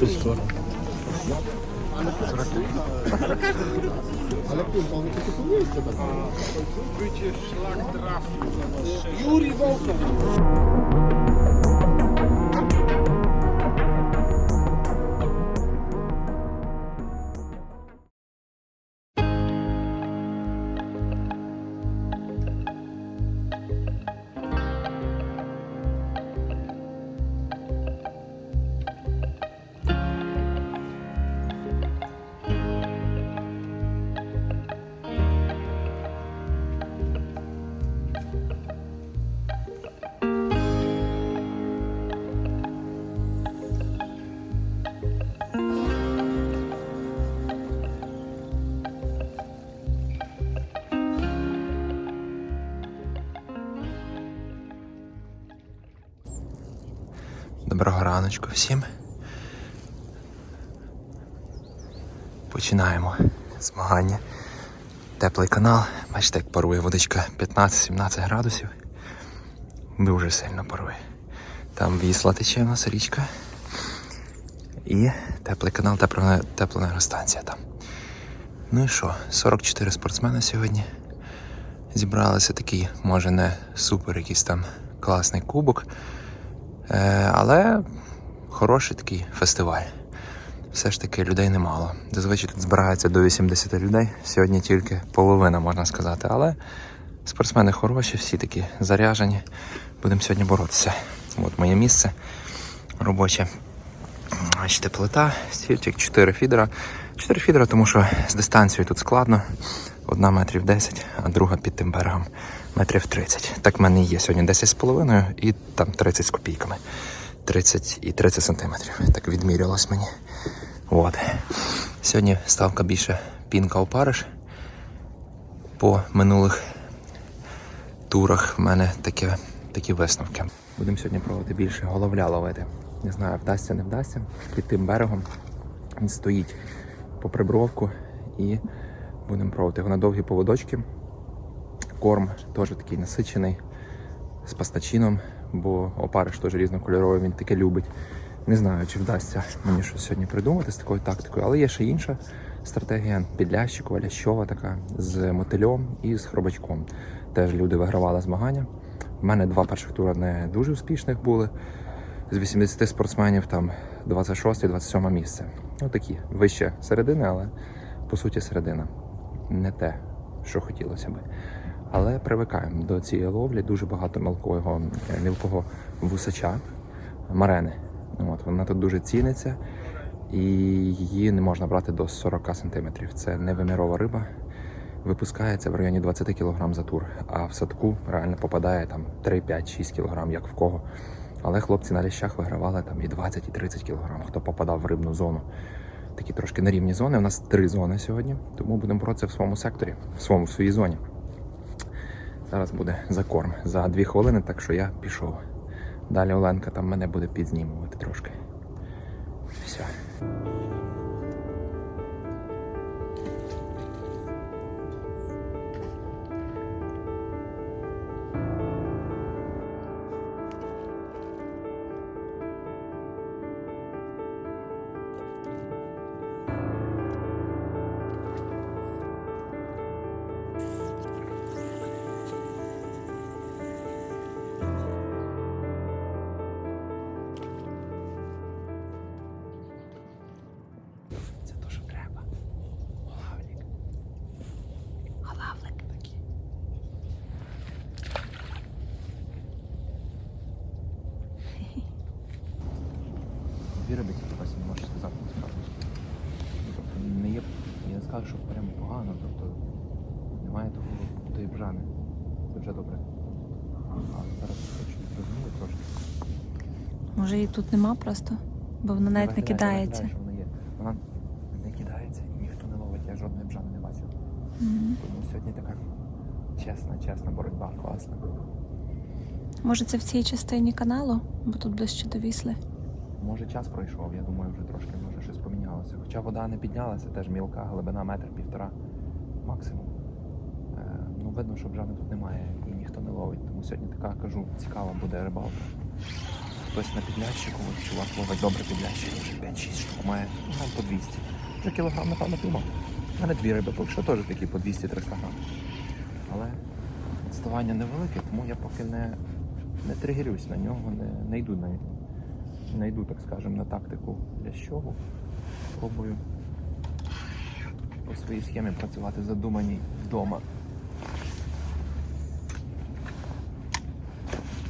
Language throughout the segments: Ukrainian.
to jest. Ale to kupuje jeszcze tak. Szlak trafił. Juri Wołkow. Доброго раночку всім. Починаємо змагання. Теплий канал. Бачите, як парує водичка 15-17 градусів. Дуже сильно парує. Там вісла тече у нас річка. І теплий канал, тепла, теплоенергостанція там. Ну і що, 44 спортсмени сьогодні. Зібралися такий, може не супер якийсь там класний кубок. Е, але хороший такий фестиваль. Все ж таки людей немало. Зазвичай тут збирається до 80 людей. Сьогодні тільки половина, можна сказати. Але спортсмени хороші, всі такі заряжені. Будемо сьогодні боротися. От моє місце робоче. Бачите, плита, стільчик, 4 фідера. 4 фідера, тому що з дистанцією тут складно. Одна метрів 10, а друга під тим берегом метрів 30. Так в мене є сьогодні 10 з половиною і там 30 з копійками. 30 і 30 сантиметрів. Так відмірялось мені. От. Сьогодні ставка більше пінка опариш. По минулих турах в мене таке, такі висновки. Будемо сьогодні пробувати більше головля ловити. Не знаю, вдасться, не вдасться. Під тим берегом він стоїть по прибровку і будемо пробувати. Вона довгі поводочки. Корм теж такий насичений з пастачином, бо опариш теж різнокольоровий, він таке любить. Не знаю, чи вдасться мені щось сьогодні придумати з такою тактикою, але є ще інша стратегія підлящикова, лящова така з мотильом і з хробачком. Теж люди вигравали змагання. У мене два перших тури не дуже успішних були. З 80 спортсменів там 26-27 місце. Ну такі вище середини, але по суті середина. Не те, що хотілося би. Але привикаємо до цієї ловлі дуже багато мілкого, е, мілкого вусача, марени. От, вона тут дуже ціниться і її не можна брати до 40 сантиметрів. Це невимірова риба. Випускається в районі 20 кг за тур, а в садку реально попадає там 3, 5, 6 кг, як в кого. Але хлопці на ліщах вигравали там і 20, і 30 кг, хто попадав в рибну зону. Такі трошки на рівні зони. У нас три зони сьогодні, тому будемо боротися в своєму секторі, в своєму в своїй зоні. Зараз буде закорм за дві хвилини, так що я пішов. Далі Оленка там мене буде підзнімувати трошки. Все. Дві риби не можеш сказати насправді. Ну, Тобто не є, я не скажу, що прям погано, тобто немає того тої бжани. Це вже добре. А зараз хочу зрозуміти трошки. Може її тут нема просто, бо вона навіть не кидається. що Вона, є. вона не кидається, ніхто не ловить, я жодної бжани не бачив. Мгм. Тому сьогодні така чесна, чесна боротьба, класна. Може це в цій частині каналу, бо тут ближче до вісли. Може час пройшов, я думаю, вже трошки може щось помінялося. Хоча вода не піднялася, теж мілка, глибина метр півтора максимум. Е, ну, видно, що бжани тут немає і ніхто не ловить. Тому сьогодні така кажу, цікава буде рибалка. хтось на підлящику, чувак ловить добре підлящик, вже 5-6 штук має, ну, грам по 200. Вже кілограм, напевно, піймав. У мене дві риби, поки що теж такі по 200-300 грам. Але відставання невелике, тому я поки не, не тригерюсь на нього, не, не йду на не йду, так скажемо, на тактику для лящову. Пробую по своїй схемі працювати задуманій вдома.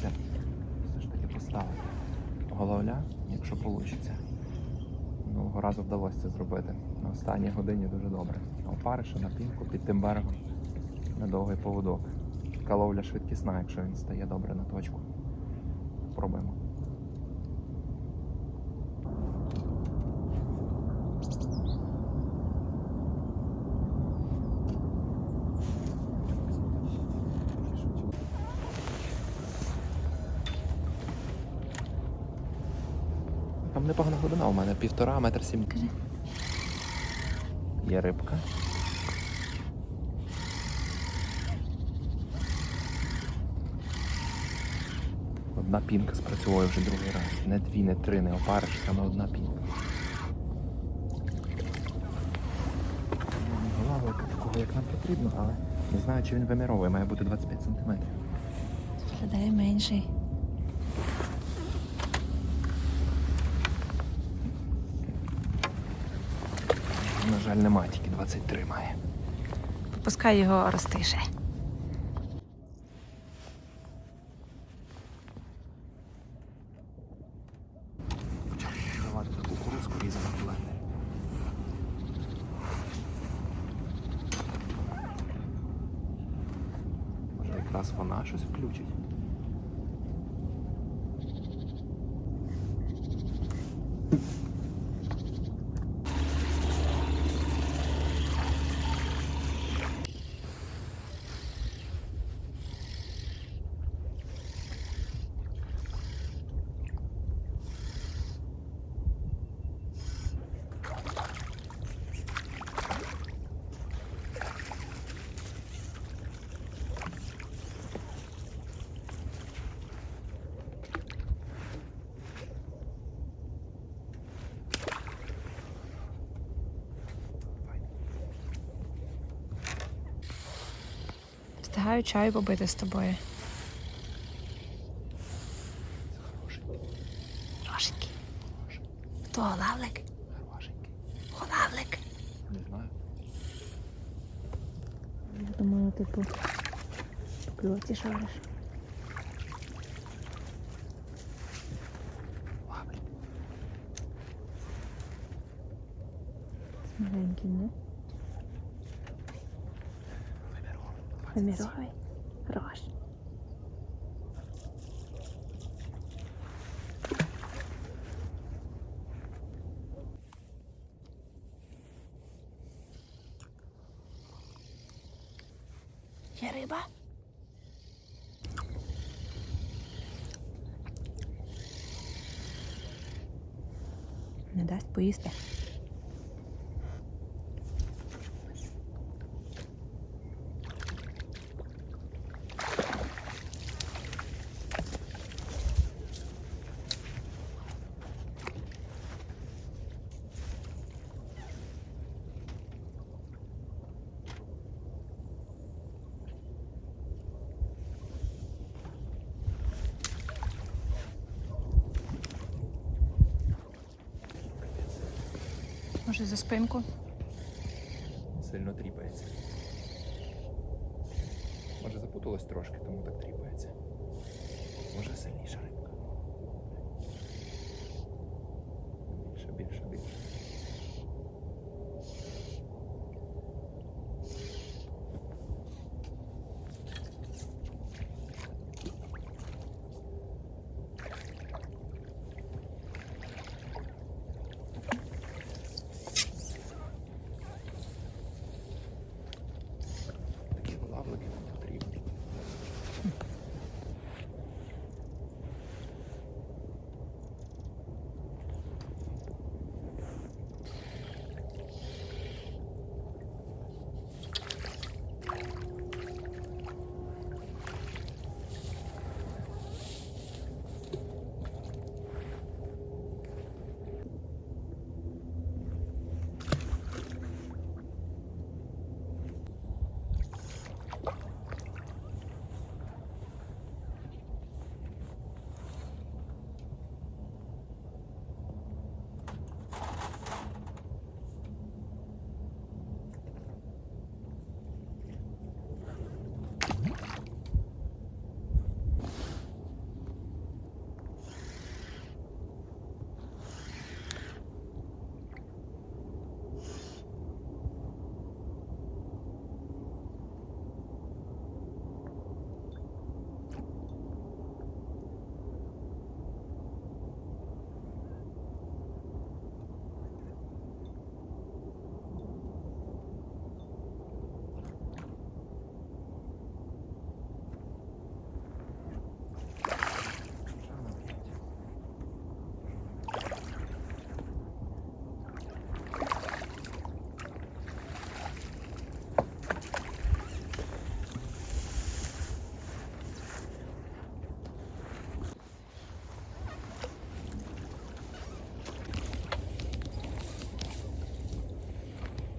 Це все ж таки поставити головля, якщо вийде. Минулого разу вдалося це зробити. На останній годині дуже добре. Опариша, на пінку, під тим берегом, на довгий поводок. Така ловля швидкісна, якщо він стає добре на точку. Пробуємо. Там у мене, півтора, метр сім. Є рибка. Одна пінка спрацьовує вже другий раз. Не дві, не три, не опариш, саме одна пінка. Головика такого, як нам потрібно, але не знаю, чи він виміровує, має бути 25 сантиметрів. Виглядає менший. На жаль, немає, тільки 23 має. Пускай його. Може якраз вона щось включить. Встигаю чаю побити з тобою. Хорошенький, Рошенький. Хто голавлик? хорошенький. Голавлик. Не знаю. Я думаю, типу, по кльоці шариш. Маленький, не? Виміров. Виміровий. Рош. Є риба? Не дасть поїсти. Може за спинку? Сильно тріпається. Може запуталось трошки, тому так тріпається. Може сильніша рибка. Більше, більше, більше.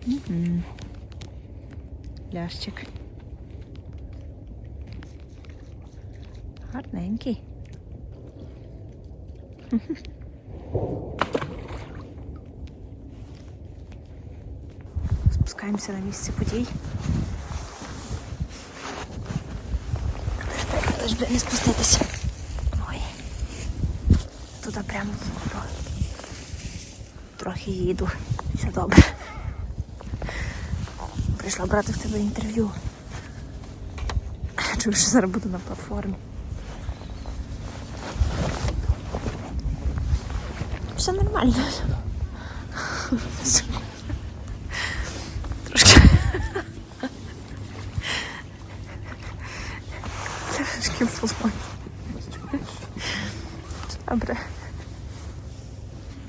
Мгм. Лящик. Гарненький. Спускаємося на місце подій. Лиш би не спуститися. Ой. Туди прямо в. Трохи їду. Все добре. Прийшла брати в тебе інтерв'ю. Чую, що зараз буду на платформі. Все нормально. Трошки. Трошки полоні. Добре.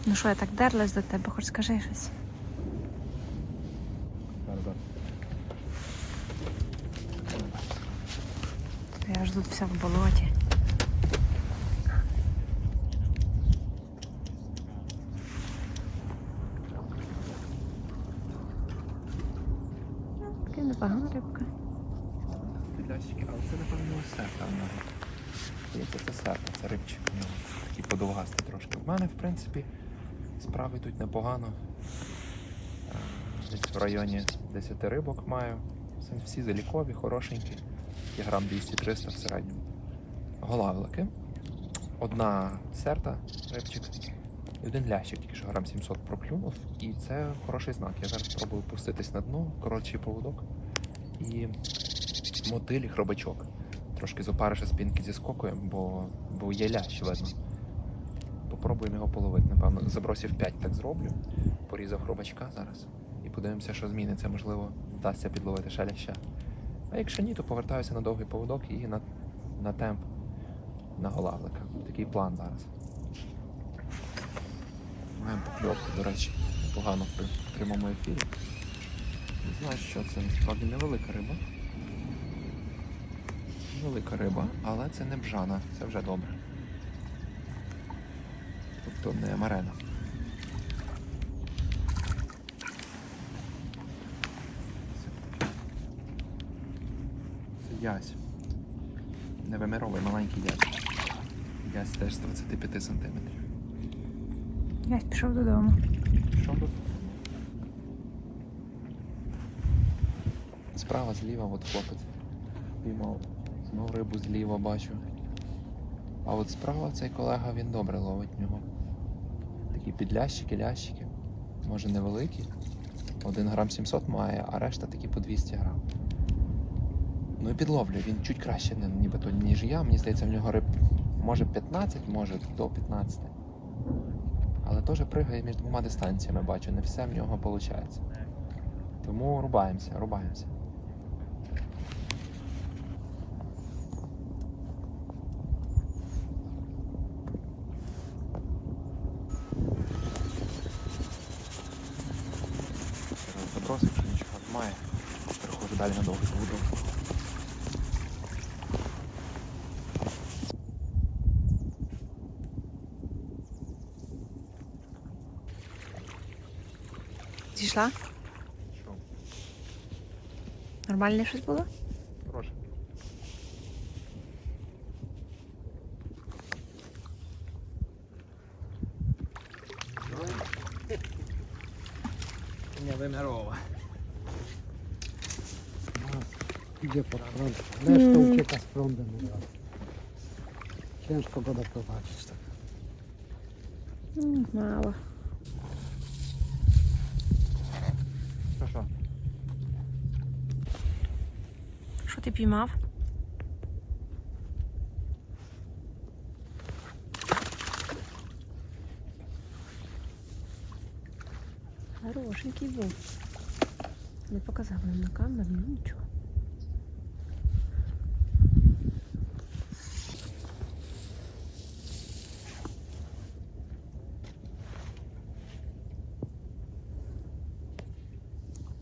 Ну що, я так дерлась до тебе, хоч скажи щось. Я ж тут вся в болоті. Така непогана рибка. Підлящики, але це напевно серп там навіть. Це серп, це рибчик. у нього. Такий подовгастий трошки. У мене, в принципі, справи тут непогано. Е, Десь в районі 10 рибок маю. Всі залікові, хорошенькі. Є грам 200-300 в середньому. Голавлики. Одна серта, рибчик. І один лящик, тільки що грам 700 проклюнув. І це хороший знак. Я зараз спробую пуститись на дно, коротший поводок. І мотиль, хробачок. Трошки з опариша спінки зіскокуємо, бо, бо є лящ, видно. Попробуємо його половити, напевно. Забросів 5 так зроблю. Порізав хробачка зараз. І подивимося, що зміниться. Можливо, вдасться підловити ще ляща. А якщо ні, то повертаюся на довгий поводок і на, на темп на голавлика. Такий план зараз. Маємо покльовку, до речі, непогано при прямому ефірі. Не знаю, що це насправді невелика риба. Велика риба, але це не бжана, це вже добре. Тобто не марена. Це, це ясь. Невимировий маленький ясь. Ясь теж з 25 сантиметрів. Я пішов додому. Що тут? Справа, зліва, от хлопець. Піймав. Знову рибу зліва бачу. А от справа цей колега він добре ловить в нього. Такі підлящики, лящики. Може невеликі. Один грам 700 має, а решта такі по 200 грам. Ну і підловлює, він чуть краще, нібито, ніж я. Мені здається, в нього риб може 15, може до 15. Але теж пригає між двома дистанціями, бачу, не все в нього виходить. Тому рубаємося, рубаємося. Забросив, нічого немає. Переходжу далі на довгий поводок. Зійшла? Що? Нормальне щось було? Прошу. Невимирова. Idzie pod prąd. Reszta ucieka z prądem od razu. Ciężko go doprowadzić. Tak. М, Мало. Ти піймав? Хорошенький був. Не показав нам на камеру, ну нічого.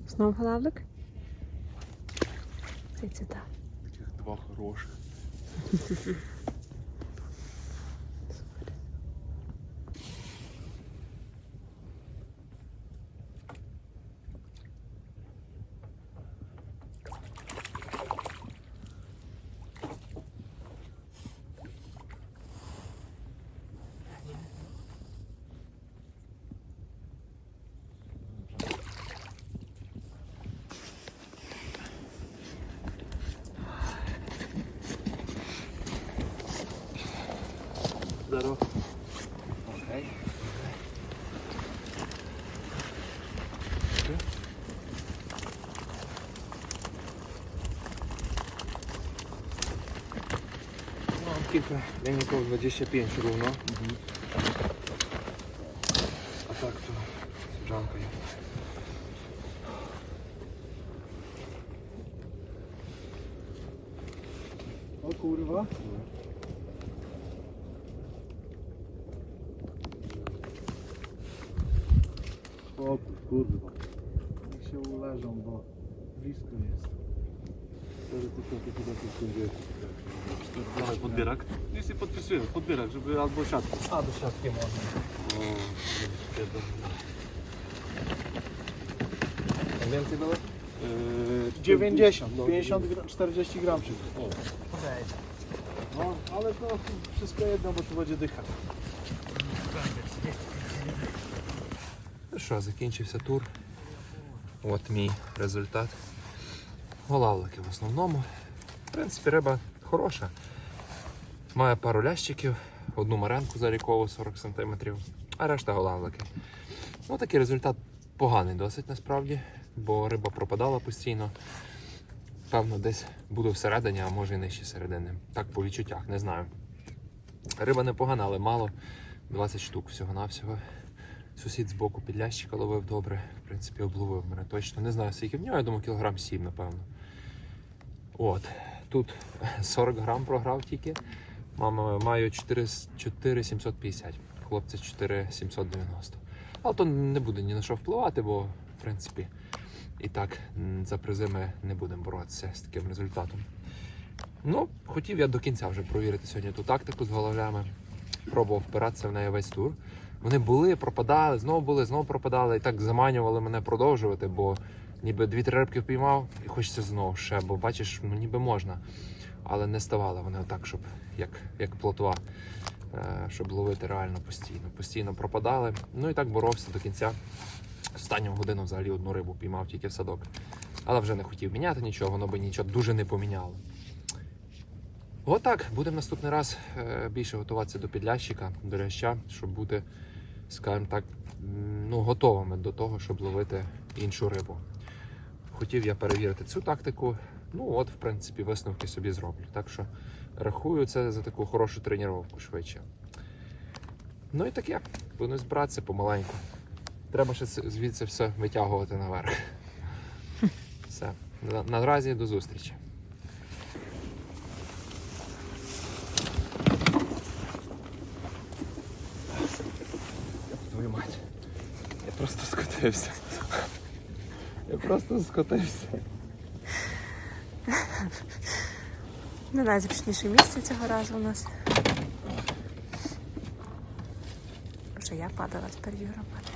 Знов галавлик? Це так. Таких два хороших. zero. Okej. Okay. No, kilka, ja nie około 25 równo. Spokój, kurwa. Niech się uleżą, bo blisko jest. 4550. Dawaj podbierak. Nic nie podpisuję, podbierak, żeby albo siatkę. A, do siatki można. O, A więcej? Yy, 90, no, 50, gra- 40 gram przy O, No, ale to wszystko jedno, bo tu będzie dycha. Що, закінчився тур. От мій результат. Голавлики в основному. В принципі, риба хороша. Має пару лящиків, одну маренку залікову 40 см, а решта голавлики. Ну, такий результат поганий досить насправді, бо риба пропадала постійно. Певно, десь буду всередині, а може і нижче середини. Так по відчуттях, не знаю. Риба непогана, але мало. 20 штук всього-навсього. Сусід з боку підлящика ловив добре. В принципі, обловив мене точно. Не знаю, скільки в нього, я думаю, кілограм 7, напевно. От. Тут 40 грам програв тільки. Мама маю 4, 4750. Хлопця 4790. Але то не буде ні на що впливати, бо в принципі і так за призи ми не будемо боротися з таким результатом. Ну, хотів я до кінця вже провірити сьогодні ту тактику з головлями. Пробував впиратися в неї весь тур. Вони були, пропадали, знову були, знову пропадали і так заманювали мене продовжувати, бо ніби дві-три рибки впіймав і хочеться знову ще, бо бачиш, ну ніби можна. Але не ставали вони отак, щоб як, як плотва, е, щоб ловити реально постійно. Постійно пропадали. Ну і так боровся до кінця. Останню годину взагалі одну рибу піймав тільки в садок. Але вже не хотів міняти нічого, воно би нічого дуже не поміняло. Отак, будемо наступний раз е, більше готуватися до підлящика, до ляща, щоб бути, скажімо так, ну, готовими до того, щоб ловити іншу рибу. Хотів я перевірити цю тактику. Ну, от, в принципі, висновки собі зроблю. Так що рахую це за таку хорошу тренування швидше. Ну і таке, будемо збиратися помаленьку. Треба ще звідси все витягувати наверх. Все. Наразі до зустрічі. Твою мать. Я просто скотився. Я просто скотився. Не найзручніше місце цього разу у нас. Вже я падала, тепер Юра падає.